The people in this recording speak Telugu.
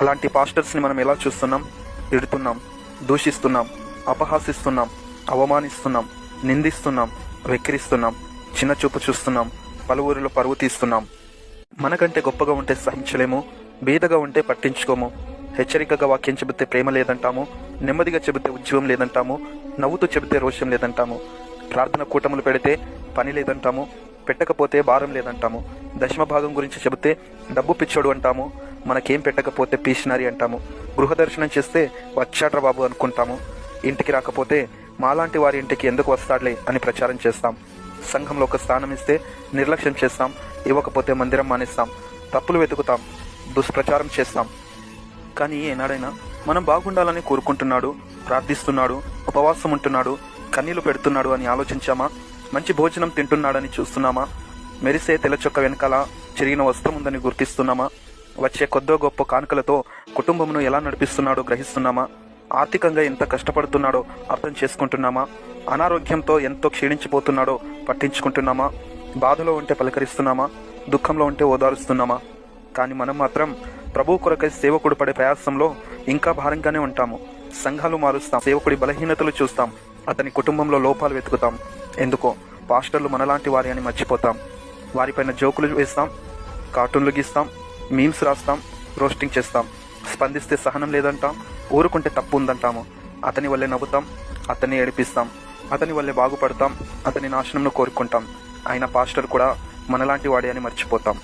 అలాంటి పాస్టర్స్ని మనం ఎలా చూస్తున్నాం? తిడుతున్నాం దూషిస్తున్నాం అపహాసిస్తున్నాం అవమానిస్తున్నాం నిందిస్తున్నాం వెక్కిరిస్తున్నాం చిన్న చూపు చూస్తున్నాం పలువురిలో పరువు తీస్తున్నాం. మనకంటే గొప్పగా ఉంటే సహించలేము బీదగా ఉంటే పట్టించుకోము హెచ్చరికగా వాక్యం చెబితే ప్రేమ లేదంటాము నెమ్మదిగా చెబితే ఉద్యమం లేదంటాము నవ్వుతూ చెబితే రోషం లేదంటాము ప్రార్థన కూటములు పెడితే పని లేదంటాము పెట్టకపోతే భారం లేదంటాము దశమ భాగం గురించి చెబితే డబ్బు పిచ్చోడు అంటాము మనకేం పెట్టకపోతే పీషనరీ అంటాము. గృహ దర్శనం చేస్తే వచ్చాట్రా బాబు అనుకుంటాము. ఇంటికి రాకపోతే మాలాంటి వారి ఇంటికి ఎందుకు వస్తాడులే అని ప్రచారం చేస్తాం. సంఘంలో ఒక స్థానం ఇస్తే నిర్లక్ష్యం చేస్తాం. ఇవ్వకపోతే మందిరం మానేస్తాం. తప్పులు వెతుకుతాం. దుష్ప్రచారం చేస్తాం. కానీ ఏనాడైనా మనం బాగుండాలని కోరుకుంటున్నాడు ప్రార్థిస్తున్నాడు ఉపవాసం ఉంటున్నాడు కన్నీళ్ళు పెడుతున్నాడు అని ఆలోచించామా? మంచి భోజనం తింటున్నాడని చూస్తున్నామా? మెరిసే తెల్లచొక్క వెనకాల చిరిగిన వస్త్రం ఉందని గుర్తిస్తున్నామా? వచ్చే కొద్దో గొప్ప కానుకలతో కుటుంబమును ఎలా నడిపిస్తున్నాడో గ్రహిస్తున్నామా? ఆర్థికంగా ఎంత కష్టపడుతున్నాడో అర్థం చేసుకుంటున్నామా? అనారోగ్యంతో ఎంతో క్షీణించిపోతున్నాడో పట్టించుకుంటున్నామా? బాధలో ఉంటే పలకరిస్తున్నామా? దుఃఖంలో ఉంటే ఓదారుస్తున్నామా? కానీ మనం మాత్రం ప్రభు కొరకై సేవకుడు పడే ప్రయాసంలో ఇంకా భారంగానే ఉంటాము. సంఘాలు మారుస్తాం సేవకుడి బలహీనతలు చూస్తాం అతని కుటుంబంలో లోపాలు వెతుకుతాం. ఎందుకో పాస్టర్లు మనలాంటి వారి అని మర్చిపోతాం. వారిపైన జోకులు వేస్తాం కార్టూన్లు గీస్తాం మీమ్స్ రాస్తాం రోస్టింగ్ చేస్తాం. స్పందిస్తే సహనం లేదంటాం ఊరుకుంటే తప్పు ఉందంటాము అతని వల్లే నవ్వుతాం అతన్ని ఏడిపిస్తాం. అతని వల్లే బాగుపడతాం అతని నాశనంను కోరుకుంటాం. ఆయన పాస్టర్ కూడా మనలాంటి వాడే అని మర్చిపోతాం.